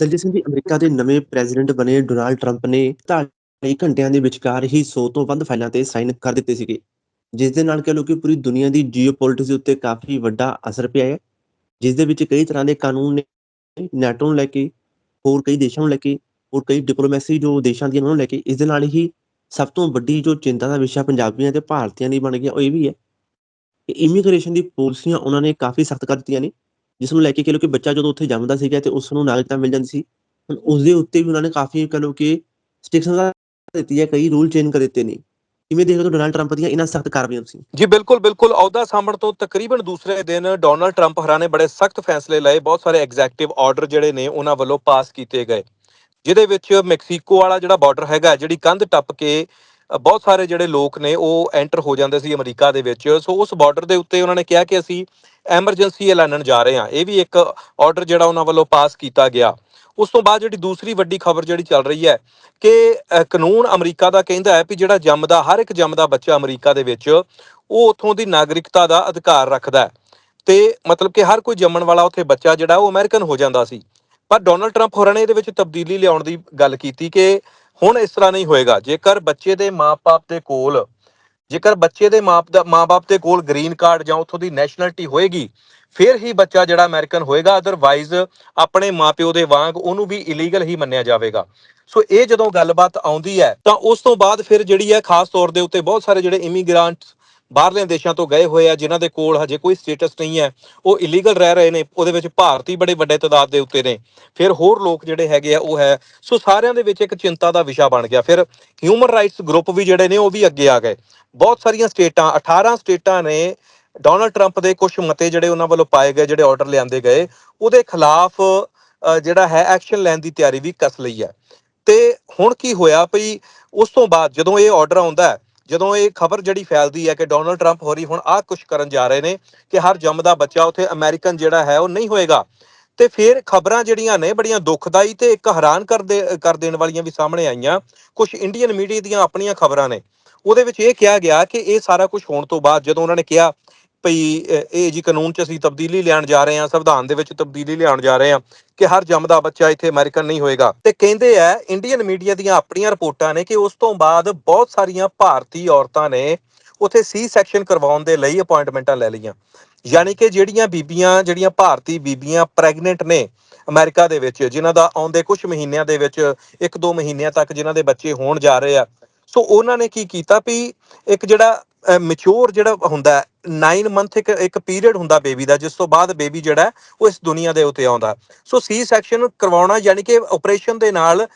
Daljit Singh ji, America ਦੇ ਨਵੇਂ president ਬਣੇ ਡੋਨਾਲਡ ਟਰੰਪ ਨੇ 48 ਘੰਟਿਆਂ ਦੇ ਵਿਚਕਾਰ ਹੀ 100 ਤੋਂ ਵੱਧ ਫਾਈਲਾਂ ਤੇ ਸਾਈਨ ਕਰ ਦਿੱਤੇ ਸੀਗੇ, ਜਿਸ ਦੇ ਨਾਲ ਕਹ ਲੋ ਕਿ ਪੂਰੀ ਦੁਨੀਆ ਦੀ ਜੀਓਪੋਲਿਟਿਕਸ ਦੇ ਉੱਤੇ ਕਾਫੀ ਵੱਡਾ ਅਸਰ ਪਿਆ ਹੈ, ਜਿਸ ਦੇ ਵਿੱਚ ਕਈ ਤਰ੍ਹਾਂ ਦੇ ਕਾਨੂੰਨ ਨੇ, ਨੈਟੋ ਨੂੰ ਲੈ ਕੇ, ਹੋਰ ਕਈ ਦੇਸ਼ਾਂ ਨੂੰ ਲੈ ਕੇ, ਹੋਰ ਕਈ ਡਿਪਲੋਮੈਸੀ ਜੋ ਦੇਸ਼ਾਂ ਦੀਆਂ ਉਹਨਾਂ ਨੂੰ ਲੈ ਕੇ, ਇਸ ਦੇ ਨਾਲ ਹੀ ਸਭ ਤੋਂ ਵੱਡੀ ਜੋ ਚਿੰਤਾ ਦਾ ਵਿਸ਼ਾ ਪੰਜਾਬੀਆਂ ਤੇ ਭਾਰਤੀਆਂ ਲਈ ਬਣ ਗਿਆ ਉਹ ਇਹ ਵੀ ਹੈ ਕਿ ਇਮੀਗ੍ਰੇਸ਼ਨ ਦੀ ਪਾਲਿਸੀਆਂ ਉਹਨਾਂ ਨੇ ਕਾਫੀ ਸਖਤ ਕਰ ਦਿੱਤੀਆਂ ਨੇ ਜਿਸ ਨੂੰ ਲੈ ਕੇ ਕਹ ਕਿ ਬੱਚਾ ਜਦੋਂ ਉੱਥੇ ਜੰਮਦਾ ਸੀਗਾ ਤੇ ਉਸ ਨੂੰ ਨਾਗਰਿਕਤਾ ਮਿਲ ਜਾਂਦੀ ਸੀ, ਹੁਣ ਉਸ ਦੇ ਉੱਤੇ ਵੀ ਉਹਨਾਂ ਨੇ ਕਾਫੀ ਕਹ ਕਿ ਸਟ੍ਰਿਕਸ਼ਨ ਦਿੱਤੀ ਹੈ ਕਈ ਰੂਲ ਚੇਂਜ ਕਰ ਦਿੱਤੇ ਨੇ। ਕਿਵੇਂ ਦੇਖਦੇ ਹੋ ਡੋਨਾਲਡ ਟਰੰਪ ਦੀਆਂ ਇਹਨਾਂ ਸਖਤ ਕਾਰਵਾਈਆਂ ਤੁਸੀਂ? ਜੀ ਬਿਲਕੁਲ ਬਿਲਕੁਲ। ਅਹੁਦਾ ਸਾਂਭਣ ਤੋਂ ਤਕਰੀਬਨ ਦੂਸਰੇ ਦਿਨ ਡੋਨਲਡ ਟਰੰਪ ਹਰਾਂ ਨੇ ਬੜੇ ਸਖਤ ਫੈਸਲੇ ਲਏ। ਬਹੁਤ ਸਾਰੇ ਐਗਜ਼ੈਕਟਿਵ ਆਰਡਰ ਜਿਹੜੇ ਨੇ ਉਹਨਾਂ ਵੱਲੋਂ ਪਾਸ ਕੀਤੇ ਗਏ। ਜਿਹਦੇ ਵਿੱਚ ਮੈਕਸੀਕੋ ਵਾਲਾ ਜਿਹੜਾ ਬਾਰਡਰ ਹੈਗਾ, ਜਿਹੜੀ ਕੰਧ ਟੱਪ ਕੇ ਬਹੁਤ ਸਾਰੇ ਜਿਹੜੇ ਲੋਕ ਨੇ, ਉਹ ਐਂਟਰ ਹੋ ਜਾਂਦੇ ਸੀ ਅਮਰੀਕਾ ਦੇ ਵਿੱਚ। ਸੋ ਉਸ ਬਾਰਡਰ ਦੇ ਉੱਤੇ ਉਹਨਾਂ ਨੇ ਕਿਹਾ ਕਿ ਅਸੀਂ ਐਮਰਜੈਂਸੀ ਐਲਾਨਣ ਜਾ ਰਹੇ ਹਾਂ। ਇਹ ਵੀ ਇੱਕ ਆਰਡਰ ਜਿਹੜਾ ਉਹਨਾਂ ਵੱਲੋਂ ਪਾਸ ਕੀਤਾ ਗਿਆ। ਉਸ ਤੋਂ ਬਾਅਦ ਜਿਹੜੀ ਦੂਸਰੀ ਵੱਡੀ ਖਬਰ ਜਿਹੜੀ ਚੱਲ ਰਹੀ ਹੈ ਕਿ ਕਾਨੂੰਨ ਅਮਰੀਕਾ ਦਾ ਕਹਿੰਦਾ ਹੈ ਕਿ ਜਿਹੜਾ ਜੰਮਦਾ, ਹਰ ਇੱਕ ਜੰਮਦਾ ਬੱਚਾ ਅਮਰੀਕਾ ਦੇ ਵਿੱਚ, ਉਹ ਉਥੋਂ ਦੀ ਨਾਗਰਿਕਤਾ ਦਾ ਅਧਿਕਾਰ ਰੱਖਦਾ ਹੈ। ਤੇ ਮਤਲਬ ਕਿ ਹਰ ਕੋਈ ਜੰਮਣ ਵਾਲਾ ਉੱਥੇ ਬੱਚਾ ਜਿਹੜਾ, ਉਹ ਅਮਰੀਕਨ ਹੋ ਜਾਂਦਾ ਸੀ। ਪਰ ਡੋਨਲਡ ਟਰੰਪ ਹੋਰਾਂ ਨੇ ਇਹਦੇ ਵਿੱਚ ਤਬਦੀਲੀ ਲਿਆਉਣ ਦੀ ਗੱਲ ਕੀਤੀ ਕਿ ਹੁਣ ਇਸ ਤਰ੍ਹਾਂ ਨਹੀਂ ਹੋਏਗਾ। ਜੇਕਰ ਬੱਚੇ ਦੇ ਮਾਪੇ ਦੇ ਕੋਲ, ਜੇਕਰ ਬੱਚੇ ਦੇ ਮਾਪ ਦਾ ਮਾਪੇ ਦੇ ਕੋਲ ਗ੍ਰੀਨ ਕਾਰਡ ਜਾਂ ਉੱਥੋਂ ਦੀ ਨੈਸ਼ਨੈਲਿਟੀ ਹੋਏਗੀ, ਫਿਰ ਹੀ ਬੱਚਾ ਜਿਹੜਾ ਅਮਰੀਕਨ ਹੋਏਗਾ ਅਦਰਵਾਈਜ਼ ਆਪਣੇ ਮਾਪਿਓ ਦੇ ਵਾਂਗ ਉਹਨੂੰ ਵੀ ਇਲੀਗਲ ਹੀ ਮੰਨਿਆ ਜਾਵੇਗਾ। ਸੋ ਇਹ ਜਦੋਂ ਗੱਲਬਾਤ ਆਉਂਦੀ ਹੈ, ਤਾਂ ਉਸ ਤੋਂ ਬਾਅਦ ਫਿਰ ਜਿਹੜੀ ਹੈ, ਖਾਸ ਤੌਰ ਦੇ ਉੱਤੇ ਬਹੁਤ ਸਾਰੇ ਜਿਹੜੇ ਇਮੀਗ੍ਰੈਂਟਸ ਬਾਹਰਲੇ ਦੇਸ਼ਾਂ ਤੋਂ ਗਏ ਹੋਏ ਆ, ਜਿਨ੍ਹਾਂ ਦੇ ਕੋਲ ਹਜੇ ਕੋਈ ਸਟੇਟਸ ਨਹੀਂ ਹੈ, ਉਹ ਇਲੀਗਲ ਰਹਿ ਰਹੇ ਨੇ, ਉਹਦੇ ਵਿੱਚ ਭਾਰਤੀ ਬੜੇ ਵੱਡੇ ਤਾਦਾਦ ਦੇ ਉੱਤੇ ਨੇ। ਫਿਰ ਹੋਰ ਲੋਕ ਜਿਹੜੇ ਹੈਗੇ ਆ, ਉਹ ਹੈ, ਸੋ ਸਾਰਿਆਂ ਦੇ ਵਿੱਚ ਇੱਕ ਚਿੰਤਾ ਦਾ ਵਿਸ਼ਾ ਬਣ ਗਿਆ। ਫਿਰ ਹਿਊਮਨ ਰਾਈਟਸ ਗਰੁੱਪ ਵੀ ਜਿਹੜੇ ਨੇ, ਉਹ ਵੀ ਅੱਗੇ ਆ ਗਏ। ਬਹੁਤ ਸਾਰੀਆਂ ਸਟੇਟਾਂ 18 ਸਟੇਟਾਂ ਨੇ ਡੋਨਲਡ ਟਰੰਪ ਦੇ ਕੁਝ ਮਤੇ ਜਿਹੜੇ ਉਹਨਾਂ ਵੱਲੋਂ ਪਾਏ ਗਏ, ਜਿਹੜੇ ਆਰਡਰ ਲਿਆਂਦੇ ਗਏ, ਉਹਦੇ ਖਿਲਾਫ ਜਿਹੜਾ ਹੈ ਐਕਸ਼ਨ ਲੈਣ ਦੀ ਤਿਆਰੀ ਵੀ ਕਸ ਲਈ ਹੈ। ਤੇ ਹੁਣ ਕੀ ਹੋਇਆ, ਭਈ ਉਸ ਤੋਂ ਬਾਅਦ ਜਦੋਂ ਇਹ ਆਰਡਰ ਆਉਂਦਾ ਹੈ ਜਦੋਂ ਇਹ ਖਬਰ ਜਿਹੜੀ ਫੈਲਦੀ ਹੈ ਕਿ ਡੋਨਲਡ ਟਰੰਪ ਹੋਰੀ ਹੁਣ ਆਹ ਕੁਝ ਕਰਨ ਜਾ ਰਹੇ ਨੇ ਕਿ ਹਰ ਜੰਮਦਾ ਬੱਚਾ ਉੱਥੇ ਅਮਰੀਕਨ ਜਿਹੜਾ ਹੈ ਉਹ ਨਹੀਂ ਹੋਏਗਾ। ਤੇ ਫਿਰ ਖਬਰਾਂ ਜਿਹੜੀਆਂ ਨੇ ਬੜੀਆਂ ਦੁਖਦਾਈ ਤੇ ਇੱਕ ਹੈਰਾਨ ਕਰ ਦੇ ਕਰ ਦੇਣ ਵਾਲੀਆਂ ਵੀ ਸਾਹਮਣੇ ਆਈਆਂ। ਕੁਝ ਇੰਡੀਅਨ ਮੀਡੀਆ ਦੀਆਂ ਆਪਣੀਆਂ ਖਬਰਾਂ ਨੇ। ਉਹਦੇ ਵਿੱਚ ਇਹ ਕਿਹਾ ਗਿਆ ਕਿ ਇਹ ਸਾਰਾ ਕੁਝ ਹੋਣ ਤੋਂ ਬਾਅਦ ਜਦੋਂ ਉਹਨਾਂ ਨੇ ਕਿਹਾ ਭਈ ਇਹ ਜੀ ਕਾਨੂੰਨ 'ਚ ਅਸੀਂ ਤਬਦੀਲੀ ਲਿਆਉਣ ਜਾ ਰਹੇ ਹਾਂ, ਸੰਵਿਧਾਨ ਦੇ ਵਿੱਚ ਤਬਦੀਲੀ ਲਿਆਉਣ ਜਾ ਰਹੇ ਹਾਂ ਕਿ ਹਰ ਜੰਮਦਾ ਬੱਚਾ ਇੱਥੇ ਅਮਰੀਕਨ ਨਹੀਂ ਹੋਏਗਾ। ਤੇ ਕਹਿੰਦੇ ਆ ਇੰਡੀਅਨ ਮੀਡੀਆ ਦੀਆਂ ਆਪਣੀਆਂ ਰਿਪੋਰਟਾਂ ਨੇ ਕਿ ਉਸ ਤੋਂ ਬਾਅਦ ਬਹੁਤ ਸਾਰੀਆਂ ਭਾਰਤੀ ਔਰਤਾਂ ਨੇ ਉਥੇ ਸੀ ਸੈਕਸ਼ਨ ਕਰਵਾਉਣ ਦੇ ਲਈ ਅਪਾਇੰਟਮੈਂਟਾਂ ਲੈ ਲਈਆਂ। ਯਾਨੀ ਕਿ ਜਿਹੜੀਆਂ ਬੀਬੀਆਂ, ਜਿਹੜੀਆਂ ਭਾਰਤੀ ਬੀਬੀਆਂ ਪ੍ਰੈਗਨੈਂਟ ਨੇ ਅਮਰੀਕਾ ਦੇ ਵਿੱਚ, ਜਿਨ੍ਹਾਂ ਦਾ ਆਉਂਦੇ ਕੁਝ ਮਹੀਨਿਆਂ ਦੇ ਵਿੱਚ ਇੱਕ ਦੋ ਮਹੀਨਿਆਂ ਤੱਕ ਜਿਨ੍ਹਾਂ ਦੇ ਬੱਚੇ ਹੋਣ ਜਾ ਰਹੇ ਆ। ਸੋ ਉਹਨਾਂ ਨੇ ਕੀ ਕੀਤਾ ਵੀ ਇੱਕ ਜਿਹੜਾ ਮੈਚੁਰ ਜਿਹੜਾ ਹੁੰਦਾ 9 ਮੰਥ ਇੱਕ ਇੱਕ ਪੀਰੀਅਡ ਹੁੰਦਾ ਬੇਬੀ ਦਾ, ਜਿਸ ਤੋਂ ਬਾਅਦ ਬੇਬੀ ਜਿਹੜਾ ਉਹ ਇਸ ਦੁਨੀਆ ਦੇ ਉੱਤੇ ਆਉਂਦਾ। ਸੋ ਸੀ ਸੈਕਸ਼ਨ ਕਰਵਾਉਣਾ, ਯਾਨੀ ਕਿ ਆਪਰੇਸ਼ਨ ਦੇ ਨਾਲ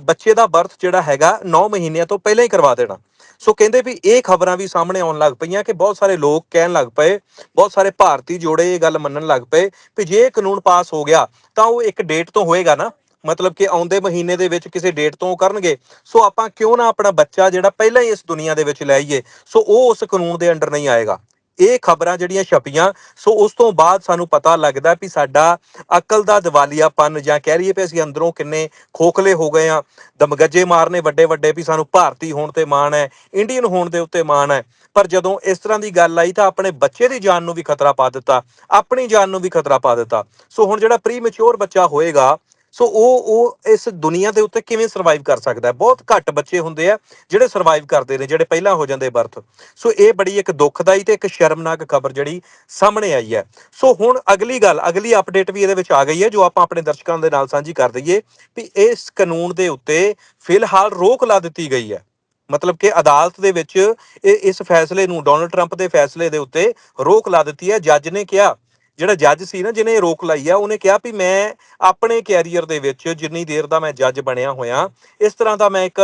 ਬੱਚੇ ਦਾ ਬਰਥ ਜਿਹੜਾ ਹੈਗਾ 9 ਮਹੀਨਿਆਂ ਤੋਂ ਪਹਿਲਾਂ ਹੀ ਕਰਵਾ ਦੇਣਾ। ਸੋ ਕਹਿੰਦੇ ਵੀ ਇਹ ਖਬਰਾਂ ਵੀ ਸਾਹਮਣੇ ਆਉਣ ਲੱਗ ਪਈਆਂ ਕਿ ਬਹੁਤ ਸਾਰੇ ਲੋਕ ਕਹਿਣ ਲੱਗ ਪਏ, ਬਹੁਤ ਸਾਰੇ ਭਾਰਤੀ ਜੋੜੇ ਇਹ ਗੱਲ ਮੰਨਣ ਲੱਗ ਪਏ ਵੀ ਜੇ ਇਹ ਕਾਨੂੰਨ ਪਾਸ ਹੋ ਗਿਆ, ਤਾਂ ਉਹ ਇੱਕ ਡੇਟ ਤੋਂ ਹੋਏਗਾ ਨਾ। ਮਤਲਬ ਕਿ ਆਉਂਦੇ ਮਹੀਨੇ ਦੇ ਵਿੱਚ ਕਿਸੇ ਡੇਟ ਤੋਂ ਉਹ ਕਰਨਗੇ। ਸੋ ਆਪਾਂ ਕਿਉਂ ਨਾ ਆਪਣਾ ਬੱਚਾ ਜਿਹੜਾ ਪਹਿਲਾਂ ਹੀ ਇਸ ਦੁਨੀਆ ਦੇ ਵਿੱਚ ਲੈ ਆਈਏ। ਸੋ ਉਹ ਉਸ ਕਾਨੂੰਨ ਦੇ ਅੰਡਰ ਨਹੀਂ ਆਏਗਾ। ਇਹ ਖਬਰਾਂ ਜਿਹੜੀਆਂ ਛਪੀਆਂ, ਸੋ ਉਸ ਤੋਂ ਬਾਅਦ ਸਾਨੂੰ ਪਤਾ ਲੱਗਦਾ ਵੀ ਸਾਡਾ ਅਕਲ ਦਾ ਦਿਵਾਲੀਆਪਨ ਜਾਂ ਕਹਿ ਲਈਏ ਵੀ ਅਸੀਂ ਅੰਦਰੋਂ ਕਿੰਨੇ ਖੋਖਲੇ ਹੋ ਗਏ ਆ ਦਮਗੱਜੇ ਮਾਰਨੇ ਵੱਡੇ ਵੱਡੇ ਵੀ ਸਾਨੂੰ ਭਾਰਤੀ ਹੋਣ ਤੇ ਮਾਣ ਹੈ, ਇੰਡੀਅਨ ਹੋਣ ਦੇ ਉੱਤੇ ਮਾਣ ਹੈ। ਪਰ ਜਦੋਂ ਇਸ ਤਰ੍ਹਾਂ ਦੀ ਗੱਲ ਆਈ ਤਾਂ ਆਪਣੇ ਬੱਚੇ ਦੀ ਜਾਨ ਨੂੰ ਵੀ ਖਤਰਾ ਪਾ ਦਿੱਤਾ, ਆਪਣੀ ਜਾਨ ਨੂੰ ਵੀ ਖਤਰਾ ਪਾ ਦਿੱਤਾ। ਸੋ ਹੁਣ ਜਿਹੜਾ ਪ੍ਰੀ ਬੱਚਾ ਹੋਏਗਾ ਸੋ ਉਹ ਉਹ ਇਸ ਦੁਨੀਆ ਦੇ ਉੱਤੇ ਕਿਵੇਂ ਸਰਵਾਈਵ ਕਰ ਸਕਦਾ ਹੈ? ਬਹੁਤ ਘੱਟ ਬੱਚੇ ਹੁੰਦੇ ਆ ਜਿਹੜੇ ਸਰਵਾਈਵ ਕਰਦੇ ਨੇ, ਜਿਹੜੇ ਪਹਿਲਾਂ ਹੋ ਜਾਂਦੇ ਬਰਥ ਸੋ ਇਹ ਬੜੀ ਇੱਕ ਦੁਖਦਾਈ ਤੇ ਇੱਕ ਸ਼ਰਮਨਾਕ ਖਬਰ ਜਿਹੜੀ ਸਾਹਮਣੇ ਆਈ ਹੈ। ਸੋ ਹੁਣ ਅਗਲੀ ਗੱਲ, ਅਗਲੀ ਅਪਡੇਟ ਵੀ ਇਹਦੇ ਵਿੱਚ ਆ ਗਈ ਹੈ, ਜੋ ਆਪਾਂ ਆਪਣੇ ਦਰਸ਼ਕਾਂ ਦੇ ਨਾਲ ਸਾਂਝੀ ਕਰ ਦਈਏ ਵੀ ਇਸ ਕਾਨੂੰਨ ਦੇ ਉੱਤੇ ਫਿਲਹਾਲ ਰੋਕ ਲਾ ਦਿੱਤੀ ਗਈ ਹੈ। ਮਤਲਬ ਕਿ ਅਦਾਲਤ ਦੇ ਵਿੱਚ ਇਹ, ਇਸ ਫੈਸਲੇ ਨੂੰ ਡੋਨਲਡ ਟਰੰਪ ਦੇ ਫੈਸਲੇ ਦੇ ਉੱਤੇ ਰੋਕ ਲਾ ਦਿੱਤੀ ਹੈ। ਜੱਜ ਨੇ ਕਿਹਾ ਜਿਹੜਾ ਜੱਜ ਸੀ ਨਾ, ਜਿਹਨੇ ਰੋਕ ਲਾਈ ਆ, ਉਹਨੇ ਕਿਹਾ ਵੀ ਮੈਂ ਆਪਣੇ ਕੈਰੀਅਰ ਦੇ ਵਿੱਚ ਜਿੰਨੀ ਦੇਰ ਦਾ ਮੈਂ ਜੱਜ ਬਣਿਆ ਹੋਇਆ, ਇਸ ਤਰ੍ਹਾਂ ਦਾ ਮੈਂ ਇੱਕ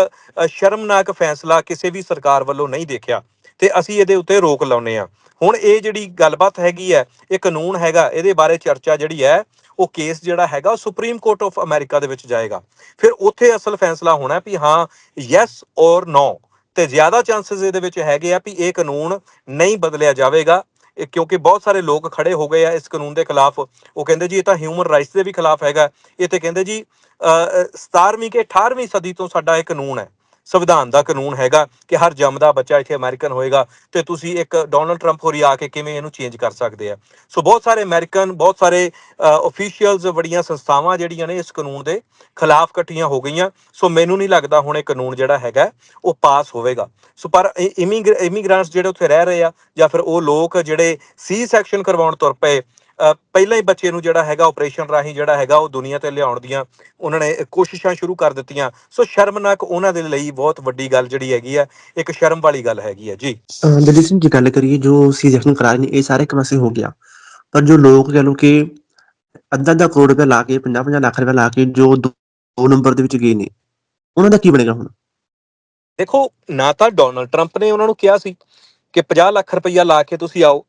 ਸ਼ਰਮਨਾਕ ਫੈਸਲਾ ਕਿਸੇ ਵੀ ਸਰਕਾਰ ਵੱਲੋਂ ਨਹੀਂ ਦੇਖਿਆ ਤੇ ਅਸੀਂ ਇਹਦੇ ਉੱਤੇ ਰੋਕ ਲਾਉਨੇ ਆ ਹੁਣ ਇਹ ਜਿਹੜੀ ਗੱਲਬਾਤ ਹੈਗੀ ਹੈ, ਇਹ ਕਾਨੂੰਨ ਹੈਗਾ, ਇਹਦੇ ਬਾਰੇ ਚਰਚਾ ਜਿਹੜੀ ਹੈ, ਉਹ ਕੇਸ ਜਿਹੜਾ ਹੈਗਾ, ਉਹ ਸੁਪਰੀਮ ਕੋਰਟ ਆਫ ਅਮਰੀਕਾ ਦੇ ਵਿੱਚ ਜਾਏਗਾ। ਫਿਰ ਉੱਥੇ ਅਸਲ ਫੈਸਲਾ ਹੋਣਾ ਵੀ ਹਾਂ ਯੈਸ ਔਰ ਨੋ ਤੇ ਜ਼ਿਆਦਾ ਚਾਂਸਸ ਇਹਦੇ ਵਿੱਚ ਹੈਗੇ ਆ ਵੀ ਇਹ ਕਾਨੂੰਨ ਨਹੀਂ ਬਦਲਿਆ ਜਾਵੇਗਾ ਇਹ ਕਿਉਂਕਿ ਬਹੁਤ ਸਾਰੇ ਲੋਕ ਖੜੇ ਹੋ ਗਏ ਆ ਇਸ ਕਾਨੂੰਨ ਦੇ ਖਿਲਾਫ। ਉਹ ਕਹਿੰਦੇ ਜੀ ਇਹ ਤਾਂ ਹਿਊਮਨ ਰਾਈਟਸ ਦੇ ਵੀ ਖਿਲਾਫ ਹੈਗਾ। ਇਹ ਤੇ ਕਹਿੰਦੇ ਜੀ ਅ, 17ਵੀਂ ਕਿ 18ਵੀਂ ਸਦੀ ਤੋਂ ਸਾਡਾ ਇਹ ਕਾਨੂੰਨ ਹੈ। ਸੰਵਿਧਾਨ ਦਾ ਕਾਨੂੰਨ ਹੈਗਾ ਕਿ ਹਰ ਜੰਮਦਾ ਬੱਚਾ ਇੱਥੇ ਅਮਰੀਕਨ ਹੋਏਗਾ ਤੇ ਤੁਸੀਂ ਇੱਕ ਡੋਨਲਡ ਟਰੰਪ ਹੋਰੀ ਆ ਕੇ ਕਿਵੇਂ ਇਹਨੂੰ ਚੇਂਜ ਕਰ ਸਕਦੇ ਆ। ਸੋ ਬਹੁਤ ਸਾਰੇ ਅਮਰੀਕਨ ਬਹੁਤ ਸਾਰੇ ਅਫੀਸ਼ੀਅਲਸ ਬੜੀਆਂ ਸੰਸਥਾਵਾਂ ਜਿਹੜੀਆਂ ਨੇ ਇਸ ਕਾਨੂੰਨ ਦੇ ਖਿਲਾਫ ਇਕੱਠੀਆਂ ਹੋ ਗਈਆਂ। ਸੋ ਮੈਨੂੰ ਨਹੀਂ ਲੱਗਦਾ ਹੁਣ ਇਹ ਕਾਨੂੰਨ ਜਿਹੜਾ ਹੈਗਾ ਉਹ ਪਾਸ ਹੋਵੇਗਾ। ਸੋ ਪਰ ਇਮੀਗ੍ਰੈਂਟਸ ਜਿਹੜੇ ਉੱਥੇ ਰਹਿ ਰਹੇ ਆ ਜਾਂ ਫਿਰ ਉਹ ਲੋਕ ਜਿਹੜੇ ਸੀ ਸੈਕਸ਼ਨ ਕਰਵਾਉਣ ਤੁਰ ਪਏ ਪਹਿਲਾਂ ਹੀ ਬੱਚੇ ਨੂੰ ਜਿਹੜਾ ਹੈਗਾ ਆਪਰੇਸ਼ਨ ਰਾਹੀਂ ਜਿਹੜਾ ਹੈਗਾ ਉਹ ਦੁਨੀਆ ਤੇ ਲਿਆਉਣ ਦੀਆਂ ਉਹਨਾਂ ਨੇ ਕੋਸ਼ਿਸ਼ਾਂ ਸ਼ੁਰੂ ਕਰ ਦਿੱਤੀਆਂ। ਸੋ ਸ਼ਰਮਨਾਕ ਉਹਨਾਂ ਦੇ ਲਈ ਬਹੁਤ ਵੱਡੀ ਗੱਲ ਜਿਹੜੀ ਹੈਗੀ ਆ ਇੱਕ ਸ਼ਰਮ ਵਾਲੀ ਗੱਲ ਹੈਗੀ ਆ। ਜੀ। ਦਲਜੀਤ ਸਿੰਘ ਜੀ ਗੱਲ ਕਰੀਏ ਜੋ ਸੀ ਸੈਕਸ਼ਨ ਕਰਾ ਰਹੇ ਨੇ ਇਹ ਸਾਰੇ ਇੱਕ ਪਾਸੇ ਹੋ ਗਿਆ। ਪਰ ਜੋ ਲੋਕ ਕਹ ਲੋ ਕਿ ਅੱਧਾ ਅੱਧਾ ਕਰੋੜ ਰੁਪਏ ਲਾ ਕੇ 50 50 ਲੱਖ ਰੁਪਏ ਲਾ ਕੇ ਜੋ ਦੋ ਦੋ ਨੰਬਰ ਦੇ ਵਿੱਚ ਗਏ ਨੇ ਉਹਨਾਂ ਦਾ ਕੀ ਬਣੇਗਾ ਹੁਣ? ਦੇਖੋ ਨਾ ਤਾਂ ਡੋਨਲਡ ਟਰੰਪ ਨੇ ਉਹਨਾਂ ਨੂੰ ਕਿਹਾ ਸੀ ਕਿ 50 ਲੱਖ ਰੁਪਈਆ ਲਾ ਕੇ ਤੁਸੀਂ ਆਓ।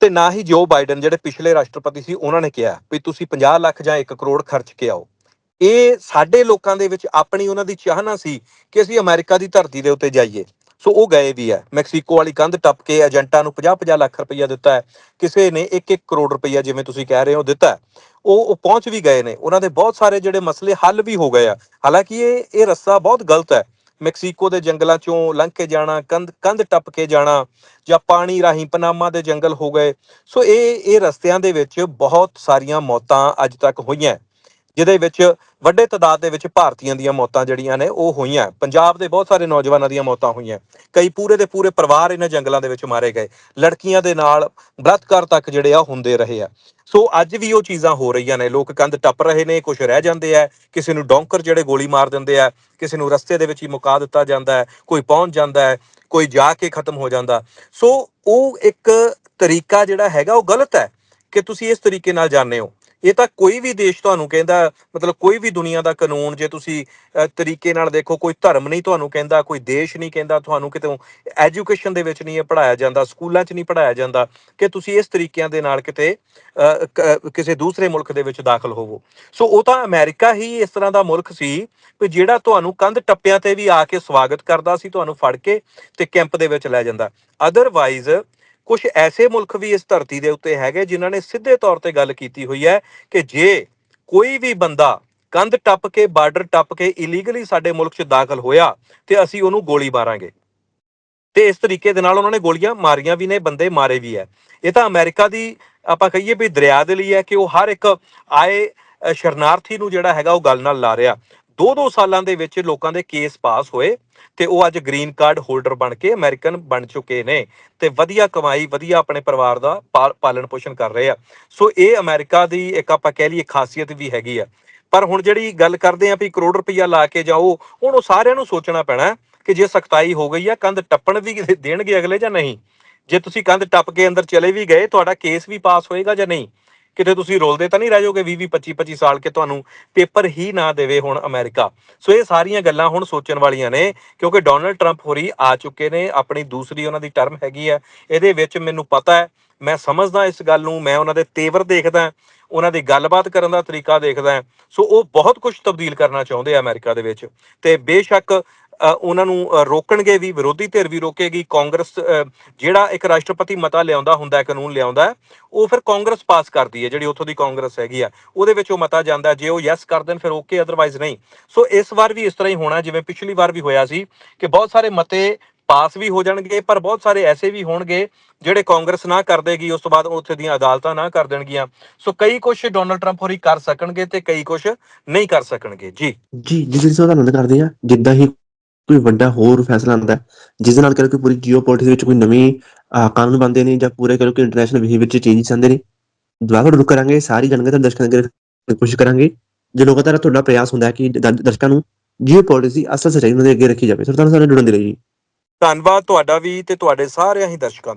ਤੇ ਨਾ ਹੀ ਜੋ ਬਾਈਡਨ ਜਿਹੜੇ ਪਿਛਲੇ ਰਾਸ਼ਟਰਪਤੀ ਸੀ, ਉਹਨਾਂ ਨੇ ਕਿਹਾ ਵੀ ਤੁਸੀਂ 50 ਲੱਖ ਜਾਂ 1 ਕਰੋੜ ਖਰਚ ਕੇ ਆਓ। ਇਹ ਸਾਡੇ ਲੋਕਾਂ ਦੇ ਵਿੱਚ ਆਪਣੀ ਉਹਨਾਂ ਦੀ ਚਾਹਨਾ ਸੀ ਕਿ ਅਸੀਂ ਅਮਰੀਕਾ ਦੀ ਧਰਤੀ ਦੇ ਉੱਤੇ ਜਾਈਏ। ਸੋ ਉਹ ਗਏ ਵੀ ਹੈ। ਮੈਕਸੀਕੋ ਵਾਲੀ ਕੰਧ ਟੱਪ ਕੇ ਏਜੰਟਾਂ ਨੂੰ 50-50 ਲੱਖ ਰੁਪਈਆ ਦਿੱਤਾ ਹੈ। ਕਿਸੇ ਨੇ 1-1 ਕਰੋੜ ਰੁਪਈਆ, ਜਿਵੇਂ ਤੁਸੀਂ ਕਹਿ ਰਹੇ ਹੋ, ਦਿੱਤਾ ਉਹ ਉਹ ਪਹੁੰਚ ਵੀ ਗਏ ਨੇ। ਉਹਨਾਂ ਦੇ ਬਹੁਤ ਸਾਰੇ ਜਿਹੜੇ ਮਸਲੇ ਹੱਲ ਵੀ ਹੋ ਗਏ ਆ। ਹਾਲਾਂਕਿ ਇਹ ਇਹ ਰਸਤਾ ਬਹੁਤ ਗਲਤ ਹੈ। ਮੈਕਸੀਕੋ ਦੇ ਜੰਗਲਾਂ ਚੋਂ ਲੰਘ ਕੇ ਜਾਣਾ, ਕੰਧ ਕੰਧ ਟੱਪ ਕੇ ਜਾਣਾ ਜਾਂ ਪਾਣੀ ਰਾਹੀਂ ਪਨਾਮਾ ਦੇ ਜੰਗਲ ਹੋ ਗਏ। ਸੋ ਇਹ ਇਹ ਰਸਤਿਆਂ ਦੇ ਵਿੱਚ ਬਹੁਤ ਸਾਰੀਆਂ ਮੌਤਾਂ ਅੱਜ ਤੱਕ ਹੋਈਆਂ। ਜਿਹਦੇ ਵਿੱਚ ਵੱਡੇ ਤਦਾਦ ਦੇ ਵਿੱਚ ਭਾਰਤੀਆਂ ਦੀਆਂ ਮੌਤਾਂ ਜਿਹੜੀਆਂ ਨੇ, ਉਹ ਹੋਈਆਂ। ਪੰਜਾਬ ਦੇ ਬਹੁਤ ਸਾਰੇ ਨੌਜਵਾਨਾਂ ਦੀਆਂ ਮੌਤਾਂ ਹੋਈਆਂ। ਕਈ ਪੂਰੇ ਦੇ ਪੂਰੇ ਪਰਿਵਾਰ ਇਹਨਾਂ ਜੰਗਲਾਂ ਦੇ ਵਿੱਚ ਮਾਰੇ ਗਏ। ਲੜਕੀਆਂ ਦੇ ਨਾਲ ਬਲਾਤਕਾਰ ਤੱਕ ਜਿਹੜੇ ਆ ਹੁੰਦੇ ਰਹੇ ਆ। ਸੋ ਅੱਜ ਵੀ ਉਹ ਚੀਜ਼ਾਂ ਹੋ ਰਹੀਆਂ ਨੇ। ਲੋਕ ਕੰਧ ਟੱਪ ਰਹੇ ਨੇ ਕੁਝ ਰਹਿ ਜਾਂਦੇ ਆ। ਕਿਸੇ ਨੂੰ ਡੌਂਕਰ ਜਿਹੜੇ ਗੋਲੀ ਮਾਰ ਦਿੰਦੇ ਆ, ਕਿਸੇ ਨੂੰ ਰਸਤੇ ਦੇ ਵਿੱਚ ਹੀ ਮੁਕਾ ਦਿੱਤਾ ਜਾਂਦਾ ਹੈ, ਕੋਈ ਪਹੁੰਚ ਜਾਂਦਾ ਹੈ, ਕੋਈ ਜਾ ਕੇ ਖਤਮ ਹੋ ਜਾਂਦਾ। ਸੋ ਉਹ ਇੱਕ ਤਰੀਕਾ ਜਿਹੜਾ ਹੈਗਾ, ਉਹ ਗਲਤ ਹੈ। ਕਿ ਤੁਸੀਂ ਇਸ ਤਰੀਕੇ ਨਾਲ ਜਾਂਦੇ ਹੋ। ਇਹ ਤਾਂ ਕੋਈ ਵੀ ਦੇਸ਼ ਤੁਹਾਨੂੰ ਕਹਿੰਦਾ ਮਤਲਬ ਕੋਈ ਵੀ ਦੁਨੀਆ ਦਾ ਕਾਨੂੰਨ ਜੇ ਤੁਸੀਂ ਤਰੀਕੇ ਨਾਲ ਦੇਖੋ ਕੋਈ ਧਰਮ ਨਹੀਂ ਤੁਹਾਨੂੰ ਕਹਿੰਦਾ ਕੋਈ ਦੇਸ਼ ਨਹੀਂ ਕਹਿੰਦਾ ਤੁਹਾਨੂੰ ਕਿਤੇ ਐਜੂਕੇਸ਼ਨ ਦੇ ਵਿੱਚ ਨਹੀਂ ਇਹ ਪੜਾਇਆ ਜਾਂਦਾ ਸਕੂਲਾਂ 'ਚ ਨਹੀਂ ਪੜਾਇਆ ਜਾਂਦਾ ਕਿ ਤੁਸੀਂ ਇਸ ਤਰੀਕਿਆਂ ਦੇ ਨਾਲ ਕਿਤੇ ਅ, ਕਿਸੇ ਦੂਸਰੇ ਮੁਲਕ ਦੇ ਵਿੱਚ ਦਾਖਲ ਹੋਵੋ। ਸੋ ਉਹ ਤਾਂ ਅਮਰੀਕਾ ਹੀ ਇਸ ਤਰ੍ਹਾਂ ਦਾ ਮੁਲਕ ਸੀ ਵੀ ਜਿਹੜਾ ਤੁਹਾਨੂੰ ਕੰਧ ਟੱਪਿਆਂ ਤੇ ਵੀ ਆ ਕੇ ਸਵਾਗਤ ਕਰਦਾ ਸੀ ਤੁਹਾਨੂੰ ਫੜ ਕੇ ਤੇ ਕੈਂਪ ਦੇ ਵਿੱਚ ਲੈ ਜਾਂਦਾ। ਅਦਰਵਾਈਜ਼ ਕੁਝ ਐਸੇ ਮੁਲਕ ਵੀ ਇਸ ਧਰਤੀ ਦੇ ਉੱਤੇ ਹੈਗੇ ਜਿਨ੍ਹਾਂ ਨੇ ਸਿੱਧੇ ਤੌਰ ਤੇ ਗੱਲ ਕੀਤੀ ਹੋਈ ਹੈ ਕਿ ਜੇ ਕੋਈ ਵੀ ਬੰਦਾ ਕੰਧ ਟੱਪ ਕੇ, ਬਾਰਡਰ ਟੱਪ ਕੇ ਇਲੀਗਲੀ ਸਾਡੇ ਮੁਲਕ 'ਚ ਦਾਖਲ ਹੋਇਆ ਤੇ ਅਸੀਂ ਉਹਨੂੰ ਗੋਲੀ ਮਾਰਾਂਗੇ। ਤੇ ਇਸ ਤਰੀਕੇ ਦੇ ਨਾਲ ਉਹਨਾਂ ਨੇ ਗੋਲੀਆਂ ਮਾਰੀਆਂ ਵੀ ਨੇ, ਬੰਦੇ ਮਾਰੇ ਵੀ ਹੈ। ਇਹ ਤਾਂ ਅਮਰੀਕਾ ਦੀ ਆਪਾਂ ਕਹੀਏ ਵੀ ਦਰਿਆ ਦੇ ਲਈ ਹੈ ਕਿ ਉਹ ਹਰ ਇੱਕ ਆਏ ਸ਼ਰਨਾਰਥੀ ਨੂੰ ਜਿਹੜਾ ਹੈਗਾ ਉਹ ਗੱਲ ਨਾਲ ਲਾ ਰਿਹਾ। ਦੋ ਦੋ ਸਾਲਾਂ ਦੇ ਵਿੱਚ ਲੋਕਾਂ ਦੇ ਕੇਸ ਪਾਸ ਹੋਏ ਤੇ ਉਹ ਅੱਜ ਗ੍ਰੀਨ ਕਾਰਡ ਹੋਲਡਰ ਬਣ ਕੇ ਅਮਰੀਕਨ ਬਣ ਚੁੱਕੇ ਨੇ ਤੇ ਵਧੀਆ ਕਮਾਈ, ਵਧੀਆ ਆਪਣੇ ਪਰਿਵਾਰ ਦਾ ਪਾਲਣ ਪੋਸ਼ਣ ਕਰ ਰਹੇ ਆ। ਸੋ ਇਹ ਅਮਰੀਕਾ ਦੀ ਇੱਕ ਆਪਾਂ ਕਹਿ ਲਈਏ ਖਾਸੀਅਤ ਵੀ ਹੈਗੀ ਆ। ਪਰ ਹੁਣ ਜਿਹੜੀ ਗੱਲ ਕਰਦੇ ਆ ਵੀ ਕਰੋੜ ਰੁਪਈਆ ਲਾ ਕੇ ਜਾਓ, ਹੁਣ ਉਹ ਸਾਰਿਆਂ ਨੂੰ ਸੋਚਣਾ ਪੈਣਾ ਕਿ ਜੇ ਸਖਤਾਈ ਹੋ ਗਈ ਆ, ਕੰਧ ਟੱਪਣ ਵੀ ਦੇਣਗੇ ਅਗਲੇ ਜਾਂ ਨਹੀਂ? ਜੇ ਤੁਸੀਂ ਕੰਧ ਟੱਪ ਕੇ ਅੰਦਰ ਚਲੇ ਵੀ ਗਏ, ਤੁਹਾਡਾ ਕੇਸ ਵੀ ਪਾਸ ਹੋਏਗਾ ਜਾਂ ਨਹੀਂ? ਕਿਤੇ ਤੁਸੀਂ ਰੋਲਦੇ ਤਾਂ ਨਹੀਂ ਰਹਿ ਜਾਓਗੇ 20 25 25 ਸਾਲ ਕੇ ਤੁਹਾਨੂੰ ਪੇਪਰ ਹੀ ਨਾ ਦੇਵੇ ਹੁਣ ਅਮਰੀਕਾ। ਸੋ ਇਹ ਸਾਰੀਆਂ ਗੱਲਾਂ ਹੁਣ ਸੋਚਣ ਵਾਲੀਆਂ ਨੇ, ਕਿਉਂਕਿ ਡੋਨਲਡ ਟਰੰਪ ਹੋਰੀ ਆ ਚੁੱਕੇ ਨੇ, ਆਪਣੀ ਦੂਸਰੀ ਉਹਨਾਂ ਦੀ ਟਰਮ ਹੈਗੀ ਹੈ। ਇਹਦੇ ਵਿੱਚ ਮੈਨੂੰ ਪਤਾ ਹੈ, ਮੈਂ ਸਮਝਦਾ ਇਸ ਗੱਲ ਨੂੰ, ਮੈਂ ਉਹਨਾਂ ਦੇ ਤੇਵਰ ਦੇਖਦਾ ਉਹਨਾਂ ਦੀ ਗੱਲਬਾਤ ਕਰਨ ਦਾ ਤਰੀਕਾ ਦੇਖਦਾ ਸੋ ਉਹ ਬਹੁਤ ਕੁਝ ਤਬਦੀਲ ਕਰਨਾ ਚਾਹੁੰਦੇ ਆ ਅਮਰੀਕਾ ਦੇ ਵਿੱਚ। ਤੇ ਬੇਸ਼ੱਕ ਉਹਨਾਂ ਨੂੰ ਰੋਕਣਗੇ ਵੀ, ਵਿਰੋਧੀ ਧਿਰ ਵੀ ਰੋਕੇਗੀ, ਕਾਂਗਰਸ ਜਿਹੜਾ ਇੱਕ ਰਾਸ਼ਟਰਪਤੀ ਮਤਾ ਲਿਆਉਂਦਾ ਹੁੰਦਾ ਹੈ ਕਾਨੂੰਨ ਲਿਆਉਂਦਾ, ਉਹ ਫਿਰ ਕਾਂਗਰਸ ਪਾਸ ਕਰਦੀ ਹੈ, ਜਿਹੜੀ ਉੱਥੋਂ ਦੀ ਕਾਂਗਰਸ ਹੈਗੀ ਆ। ਉਹਦੇ ਵਿੱਚ ਉਹ ਮਤਾ ਜਾਂਦਾ, ਜੇ ਉਹ ਯੈਸ ਕਰ ਦੇਣ, ਫਿਰ ਓਕੇ ਅਦਰਵਾਈਜ਼ ਨਹੀਂ। ਸੋ ਇਸ ਵਾਰ ਵੀ ਇਸ ਤਰ੍ਹਾਂ ਹੀ ਹੋਣਾ, ਜਿਵੇਂ ਪਿਛਲੀ ਵਾਰ ਵੀ ਹੋਇਆ ਸੀ, ਕਿ ਬਹੁਤ ਸਾਰੇ ਮਤੇ ਪਾਸ ਵੀ ਹੋ ਜਾਣਗੇ, ਪਰ ਬਹੁਤ ਸਾਰੇ ਐਸੇ ਵੀ ਹੋਣਗੇ, ਜਿਹੜੇ ਕਾਂਗਰਸ ਨਾ ਕਰ ਦੇਗੀ, ਉਸ ਤੋਂ ਬਾਅਦ ਉੱਥੇ ਦੀਆਂ ਅਦਾਲਤਾਂ ਨਾ ਕਰ ਦੇਣਗੀਆਂ। ਸੋ ਕਈ ਕੁਝ ਡੋਨਲਡ ਟਰੰਪ ਹੋਰੀ ਕਰ ਸਕਣਗੇ ਤੇ ਕਈ ਕੁਝ ਨਹੀਂ ਕਰ ਸਕਣਗੇ। ਜੀ। ਜੀ, ਜਿਸ ਵਿੱਚ ਧੰਨਵਾਦ ਕਰਦੇ ਆ, ਜਿੱਦਾਂ ਹੀ ਕੋਈ ਵੱਡਾ ਹੋਰ ਫੈਸਲਾ ਆਉਂਦਾ ਜਿਸ ਦੇ ਨਾਲ ਕਰਕੇ ਪੂਰੀ ਜੀਓਪੋਲਿਟਿਕਸ ਵਿੱਚ ਕੋਈ ਨਵੀਂ ਕਾਨੂੰਨ ਬਣਦੇ ਨੇ ਜਾਂ ਪੂਰੇ ਕਰਕੇ ਇੰਟਰਨੈਸ਼ਨਲ ਬਿਹੇਵੀਅਰ ਚ ਚੇਂਜਸ ਆਉਂਦੇ ਨੇ, ਦੁਬਾਰਾ ਰੁਕ ਕਰਾਂਗੇ, ਸਾਰੀ ਜਾਣਕਾਰੀ ਤੁਹਾਨੂੰ ਦਰਸ਼ਕਾਂ ਦੇ ਕੋਸ਼ਿਸ਼ ਕਰਾਂਗੇ, ਜੇ ਲਗਾਤਾਰ ਤੁਹਾਡਾ ਪ੍ਰਯਾਸ ਹੁੰਦਾ ਹੈ ਕਿ ਦਰਸ਼ਕਾਂ ਨੂੰ ਜੀਓਪੋਲਿਟਿਕਸ ਦੀ ਅਸਲ ਸੱਚਾਈ ਉਹਨਾਂ ਦੇ ਅੱਗੇ ਰੱਖੀ ਜਾਵੇ। ਸਰ ਤੁਹਾਨੂੰ ਸਾਡੇ ਜੁੜਨ ਦੇ ਲਈ ਧੰਨਵਾਦ ਤੁਹਾਡਾ ਵੀ ਤੇ ਤੁਹਾਡੇ ਸਾਰਿਆਂ ਹੀ ਦਰਸ਼ਕਾਂ